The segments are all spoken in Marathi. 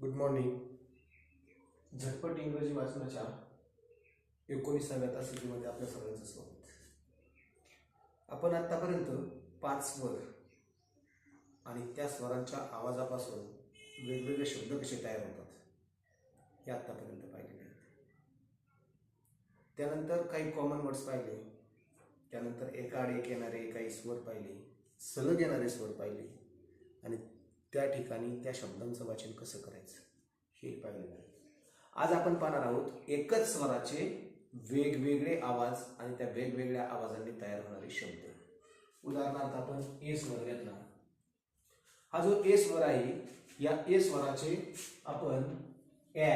गुड मॉर्निंग झटपट इंग्रजी वाचनाच्या एकोणीसाव्या तासिकेमध्ये आपल्या सगळ्यांचं स्वागत. आपण आत्तापर्यंत पाच स्वर आणि त्या स्वरांच्या आवाजापासून वेगवेगळे शब्द कसे तयार होतात हे आत्तापर्यंत पाहिलेले आहेत. त्यानंतर काही कॉमन वर्ड्स पाहिले. त्यानंतर एकाड एक येणारे काही स्वर पाहिले. सलग येणारे स्वर पाहिले. आणि त्या ठिकाणी त्या शब्दांचं वाचन कसं करायचं? हे पाहिलेलं आहे आज आपण पाहणार आहोत एकच स्वराचे वेगवेगळे आवाज आणि त्या वेगवेगळ्या आवाजांनी तयार होणारे शब्द. उदाहरणार्थ आपण ए स्वर घेतला. हा जो ए स्वर आहे या ए स्वराचे आपण ऍ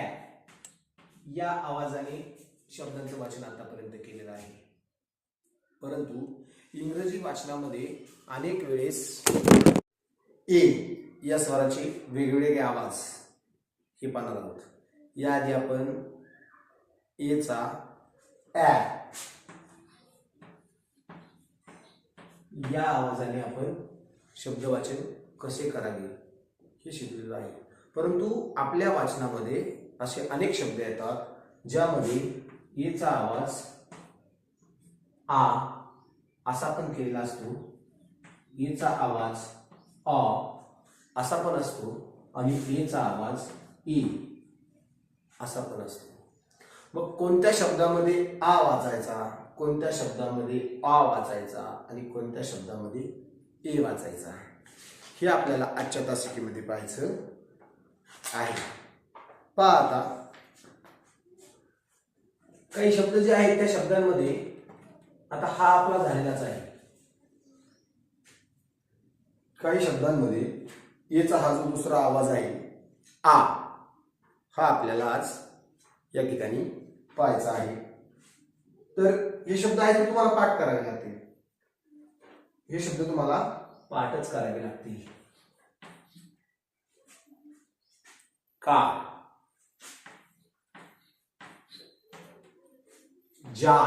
या आवाजाने शब्दांचं वाचन आतापर्यंत केलेलं आहे. परंतु इंग्रजी वाचनामध्ये अनेक वेळेस ए या स्वराचे वेगवेगळे आवाज हे पाहणार आहोत. याआधी आपण एचा ऍ या आवाजाने आपण शब्दवाचन कसे करावे हे शिकलेलं आहे. परंतु आपल्या वाचनामध्ये असे अनेक शब्द येतात ज्यामध्ये एचा आवाज आ असा पण केलेला असतो. एचा आवाज अ असा पण असतो. आणि एचा आवाज ई असा पण असतो. मग कोणत्या शब्दामध्ये आ वाचायचा? कोणत्या शब्दामध्ये आ वाचायचा? आणि कोणत्या शब्दामध्ये ए वाचायचा? हे आपल्याला आजच्या तासिकेमध्ये पाहायचं आहे. पहा आता. काही शब्द जे आहेत त्या शब्दांमध्ये आता हा आपला झालेलाच आहे. काही शब्दांमध्ये याचा हा जो दुसरा आवाज आहे आ हा आपल्याला आज या ठिकाणी पाहायचा आहे. तर हे शब्द आहेत ते तुम्हाला पाठ करावे लागतील. हे शब्द तुम्हाला पाठच करावे लागतील. का? जा.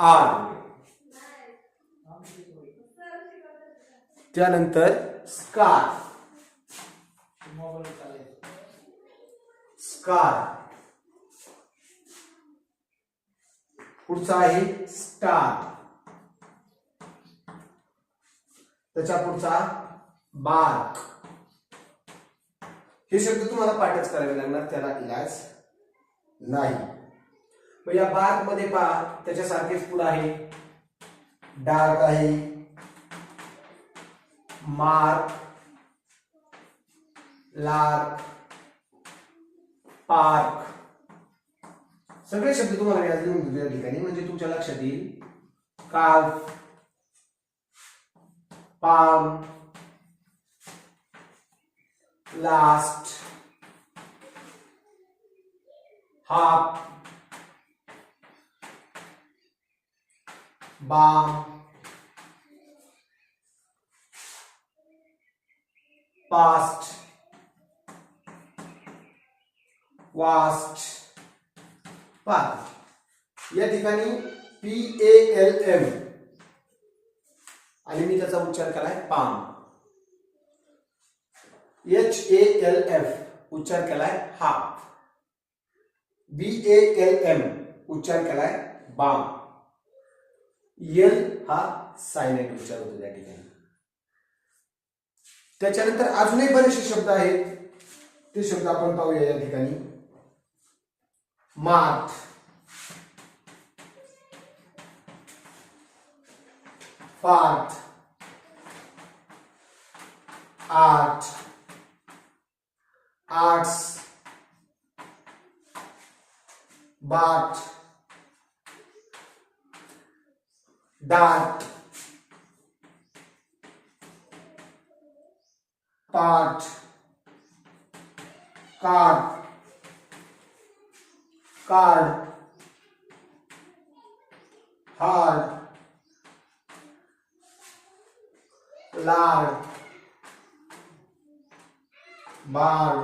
आर त्यानंतर स्कार. स्कार. पुढचा आहे स्टार. त्याच्या पुढचा बार्क हे शब्द तुम्हाला पाठच करावे लागणार त्याला इलाज नाही. मग या बार्कमध्ये पहा त्याच्यासारखेच पुढे आहे. डार्क आहे. Mark lark park. सगळे शब्द तुम्हाला व्याज लिहून दिले या ठिकाणी म्हणजे तुमच्या लक्षात येईल. Calf palm last half balm. Past vast past या ठिकाणी पी ए एल एम आणि मी त्याचा उच्चार केलाय palm H A L F उच्चार केलाय half B A L M उच्चार केलाय बाम. एल हा सायलेंट उच्चार होतो त्या ठिकाणी. त्याच्यानंतर अजूनही बरेचसे शब्द आहेत. ते शब्द आपण पाहूया या ठिकाणी. माठ पाठ आठ. आर्ट्स बाट डाट पाठ कार्ड कार्ड हार्ड लाड बाळ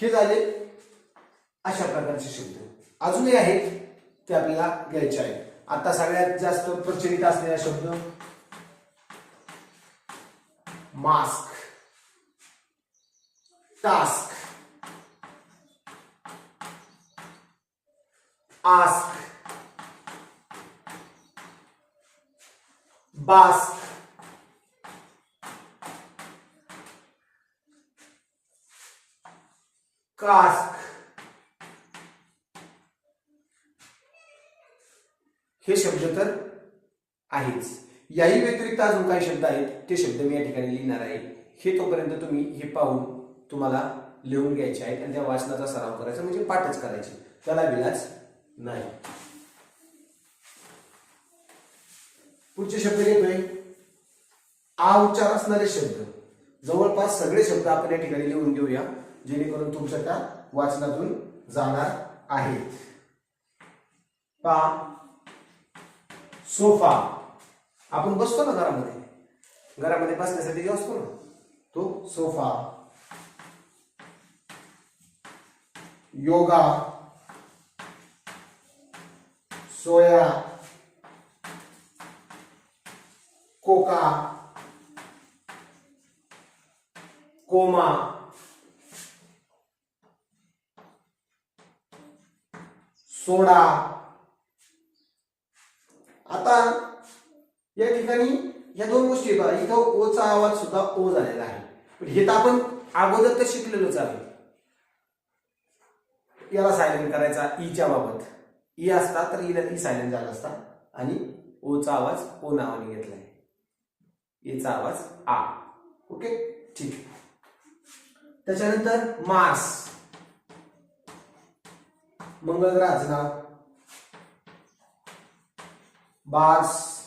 हे झाले अशा प्रकारचे शब्द. अजूनही आहेत ते आपल्याला घ्यायचे आहेत. आता सगळ्यात जास्त प्रचलित असलेला शब्द mask task ask bask cask आहेच. याही व्यतिरिक्त अजून काही शब्द आहेत. ते शब्द मी या ठिकाणी लिहिणार आहे. हे तोपर्यंत तुम्ही हे पाहून तुम्हाला लिहून घ्यायचे आहेत आणि त्या वाचनाचा सराव करायचा म्हणजे पाठच करायचे. त्याला विलाज नाही. पुढचे शब्द येतोय आ उच्चार असणारे शब्द. जवळपास सगळे शब्द आपण या ठिकाणी लिहून घेऊया जेणेकरून तुमच्या त्या वाचनातून जाणार आहेत पा. सोफा. आपण बसतो ना घरामध्ये. घरामध्ये बसण्यासाठी असतो ना तो sofa. Yoga. Soya. Coca. Coma. Soda. आता या ठिकाणी या दोन गोष्टी बघा. इथं ओचा आवाज सुद्धा ओ झालेला आहे. हे तर आपण अगोदर तर शिकलेलोच आहे. याला सायलेंट करायचा ईच्या बाबत. ई असता तर ईला ई सायलेंट झाला असता. आणि ओचा आवाज ओ नावाने घेतलाय. एचा आवाज आ. ओके? ठीक. त्याच्यानंतर मार्स. मंगळ ग्रहाचं नाव bars.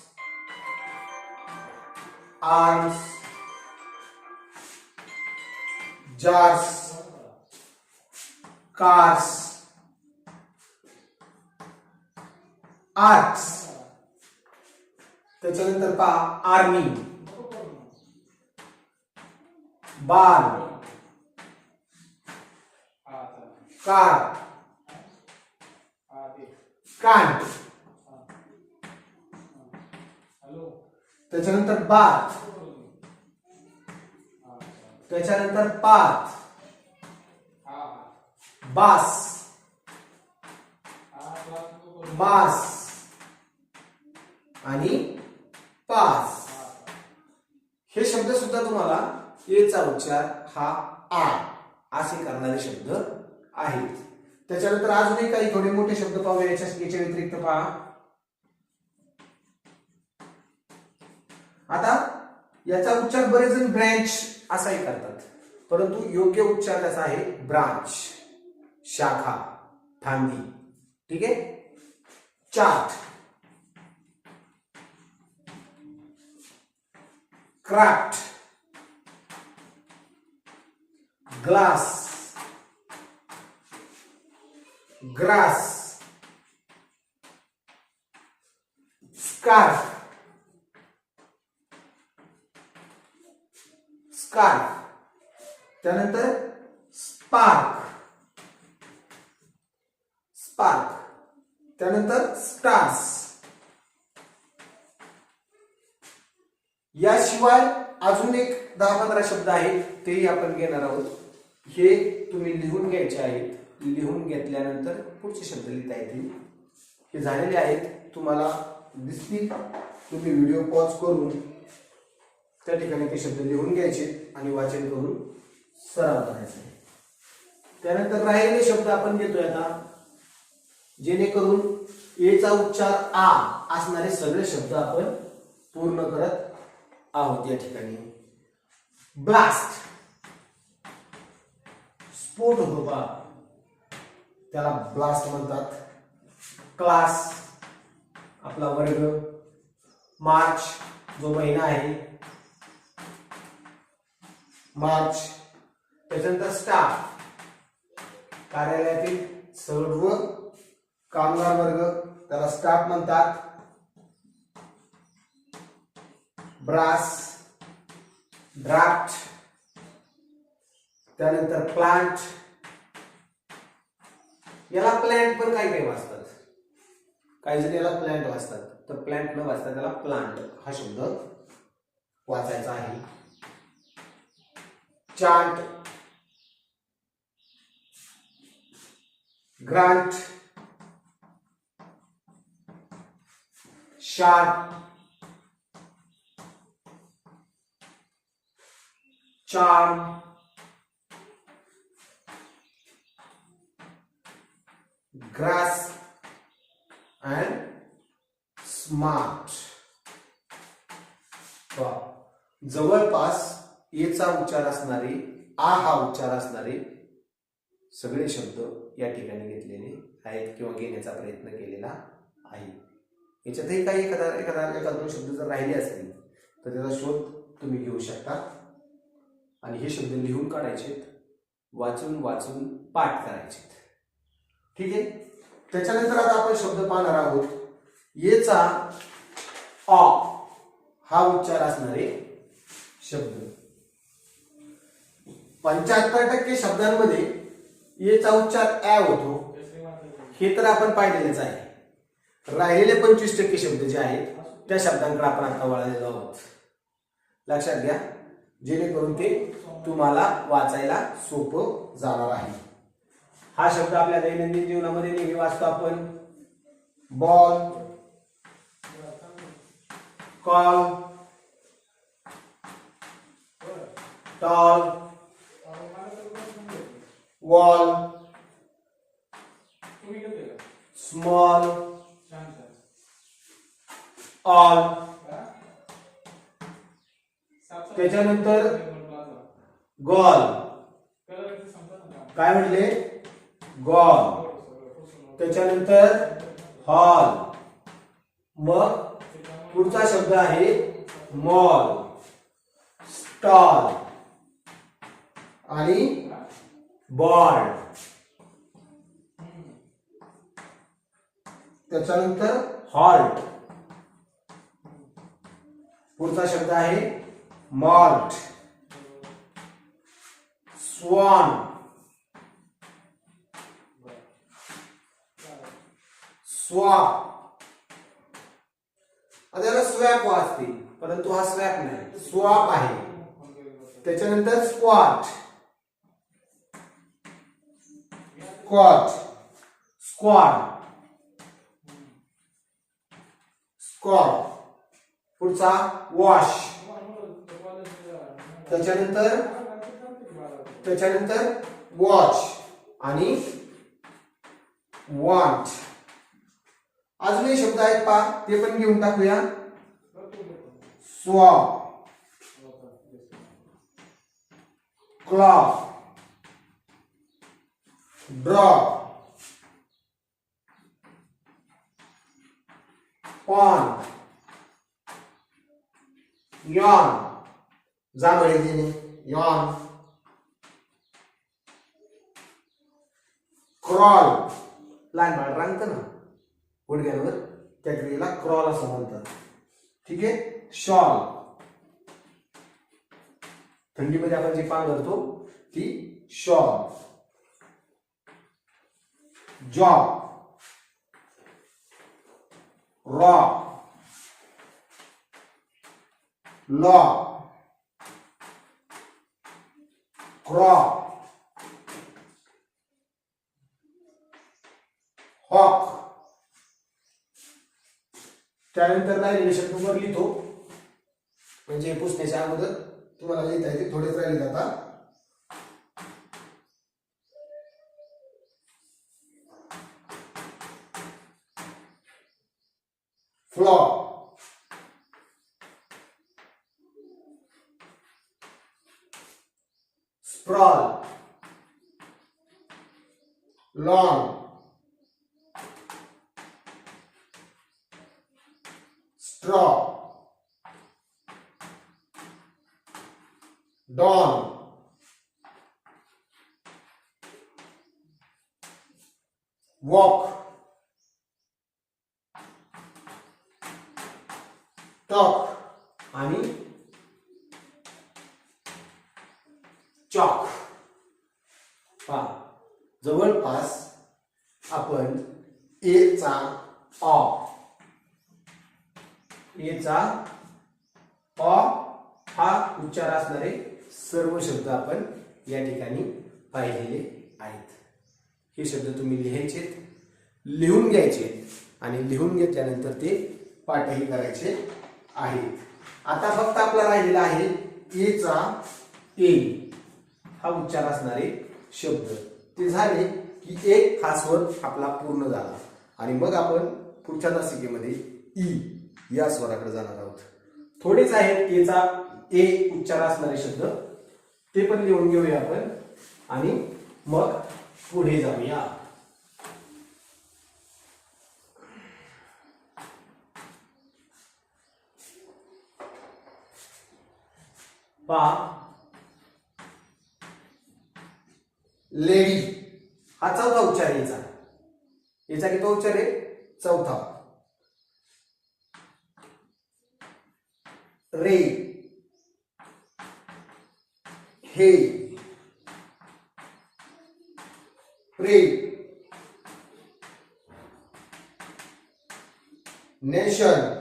Arms jars cars arts त्याच्यानंतर पहा आर्मी बार कार. कांट त्याच्यानंतर बाथ त्याच्यानंतर पाथ बास. बास आणि पास. हे शब्द सुद्धा तुम्हाला एचा उच्चार हा आ असे करणारे शब्द आहेत. त्याच्यानंतर अजूनही काही थोडे मोठे शब्द पाहूया याच्या याच्या व्यतिरिक्त पहा. आता याचा उच्चार बरेच जण ब्रँच असाही करतात. परंतु योग्य उच्चार त्याचा आहे ब्रांच शाखा फांदी ठीक आहे? Chart. Craft. Glass. Grass. Scarf. Scarf. त्यानंतर स्पार्क. स्पार्क. त्यानंतर स्टार्स. याशिवाय अजून एक दहा पंधरा शब्द आहेत तेही आपण घेणार आहोत. हे तुम्ही लिहून घ्यायचे आहेत. लिहून घेतल्यानंतर पुढचे शब्द लिहिता येतील. हे झालेले आहेत. तुम्हाला दिसतील. तुम्ही व्हिडिओ पॉज करून त्या ठिकाणी ते शब्द लिहून घ्यायचे. आणि वाचन करून सराव करायचा आहे. त्यानंतर राहिलेले शब्द आपण घेतोय आता. जेणेकरून एचा उच्चार आ असणारे सगळे शब्द आपण पूर्ण करत आहोत या ठिकाणी. ब्लास्ट स्फोट होतो. बा त्याला ब्लास्ट म्हणतात. क्लास आपला वर्ग. मार्च जो महिना आहे मार्च. त्याच्यानंतर स्टाफ. कार्यालयातील सर्व कामगार वर्ग त्याला स्टाफ म्हणतात. Brass draft. त्यानंतर प्लांट. याला प्लॅन्ट पण काही काही वाचतात. काही जण याला प्लांट वाचतात. तर प्लांट न वाचता त्याला प्लांट हा शब्द वाचायचा आहे. chant grant sharp charm grass and smart wow. जवळपास एचा उच्चार असणारे आ हा उच्चार असणारे सगळे शब्द या ठिकाणी घेतलेले आहेत किंवा घेण्याचा प्रयत्न केलेला आहे. याच्यातही काही एखादा एखादा एखादा दोन शब्द जर राहिले असतील तर त्याचा शोध तुम्ही घेऊ शकता. आणि हे शब्द लिहून काढायचे वाचून वाचून पाठ करायचे ठीक आहे? त्याच्यानंतर आता आपण शब्द पाहणार आहोत. येचा ऑ हा उच्चार असणारे शब्द. पंच्याहत्तर टक्के शब्दांमध्ये येचा उच्चार ॲ होतो. हे तर आपण पाहिलेलेच आहे. राहिलेले पंचवीस टक्के शब्द जे आहेत त्या शब्दांकडे आपण आता वळलेलो आहोत. लक्षात घ्या जेणेकरून ते तुम्हाला वाचायला सोपं जाणार आहे. हा शब्द आपल्या दैनंदिन जीवनामध्ये नेहमी वाचतो आपण. Ball call tall wall small all त्याच्यानंतर गॉल काय म्हटले? गॉल त्याच्यानंतर हॉल मग पुढचा शब्द आहे मॉल स्टॉल आणि बॉल. त्याच्यानंतर हॉल्ट पुढचा शब्द आहे मॉल्ट. स्वान स्वा आता याला स्वॅप वाचते परंतु हा स्वॅप नाही. स्वाप आहे. त्याच्यानंतर स्क्वॉट स्क्वॉच स्क्वॉड स्क्वॉट पुढचा वॉश त्याच्यानंतर? त्याच्यानंतर वॉच आणि वॉन्ट अजूनही शब्द आहेत पा ते पण घेऊन टाकूया. स्व क्लॉ on yawn. यॉन जांभळे देणे यॉन क्रॉल लहान बाळ रांगत ना गुडघ्यांवर त्या क्रियेला क्रॉल असं म्हणतात ठीक आहे शॉल थंडीमध्ये आपण जी करतो ती shawl job raw law craw hawk त्यानंतर नाही रिलेशन नंबर लिहितो. म्हणजे पुसण्याच्या अगोदर तुम्हाला लिहिता येते थोडेच राहिले आता straw. Dawn. Walk. Talk सर्व शब्द आपण या ठिकाणी पाहिलेले आहेत. हे शब्द तुम्ही लिहायचे लिहून घ्यायचे आणि लिहून घेतल्यानंतर ते पाठही करायचे आहेत. आता फक्त आपला राहिलेला आहे एचा ए हा उच्चार असणारे शब्द. ते झाले की एक हा स्वर आपला पूर्ण झाला. आणि मग आपण पुढच्या तासिकेमध्ये ई e या स्वराकडे जाणार आहोत. थोडेच आहेत एचा ए उच्चार असणारे शब्द. ते पण लिहून घेऊया आपण. आणि मग पुढे जाऊया. पा. लेडी. हा चौथा उच्चार आहे याचा. याचा किती उच्चार आहे? चौथा. Ray. Hey. Pray. Nation.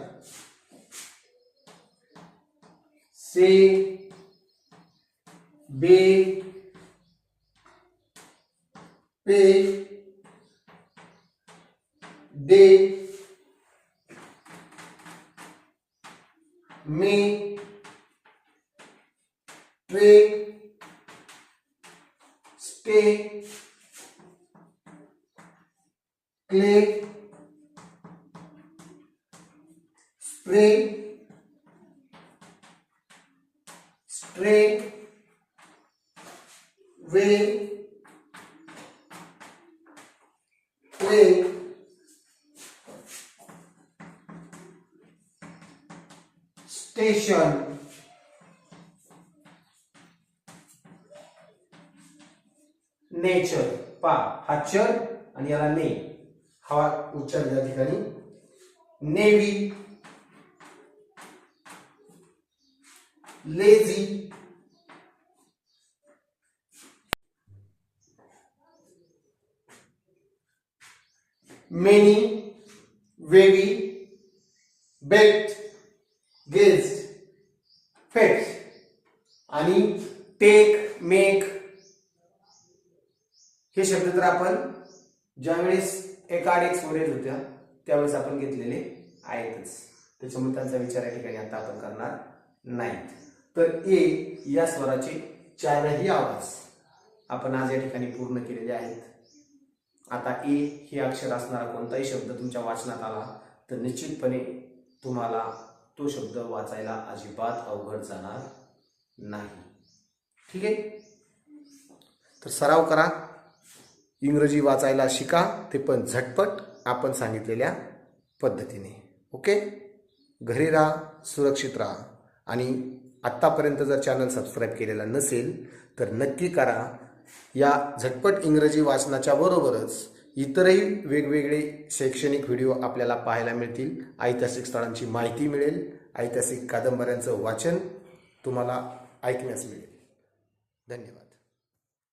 Say. Be. Pay. Day. Way play station. Nature पा हा चर आणि याला ने हा उच्चार या ठिकाणी. Navy lazy many, very, belt guessed, fetch आणि टेक मेक हे शब्द तर आपण ज्यावेळेस एकाड आड एक होत्या त्यावेळेस आपण घेतलेले आहेतच. त्याच्यामुळे त्यांचा विचार या ठिकाणी आता आपण करणार नाहीत. तर ए या स्वराचे चारही आवाज आपण आज या ठिकाणी पूर्ण केलेले आहेत. आता ए हे अक्षर असणारा कोणताही शब्द तुमच्या वाचनात आला तर निश्चितपणे तुम्हाला तो शब्द वाचायला अजिबात अवघड जाणार नाही. ठीक आहे? तर सराव करा. इंग्रजी वाचायला शिका ते पण झटपट आपण सांगितलेल्या पद्धतीने. ओके? घरी राहा सुरक्षित राहा. आणि आत्तापर्यंत जर चॅनल सबस्क्राईब केलेला नसेल तर नक्की करा. या झटपट इंग्रजी वाचनाच्या बरोबरच इतरही वेगवेगळे शैक्षणिक व्हिडिओ आपल्याला पाहायला मिळतील. ऐतिहासिक स्थळांची माहिती मिळेल. ऐतिहासिक कादंबऱ्यांचं वाचन तुम्हाला ऐकण्यास मिळेल. धन्यवाद.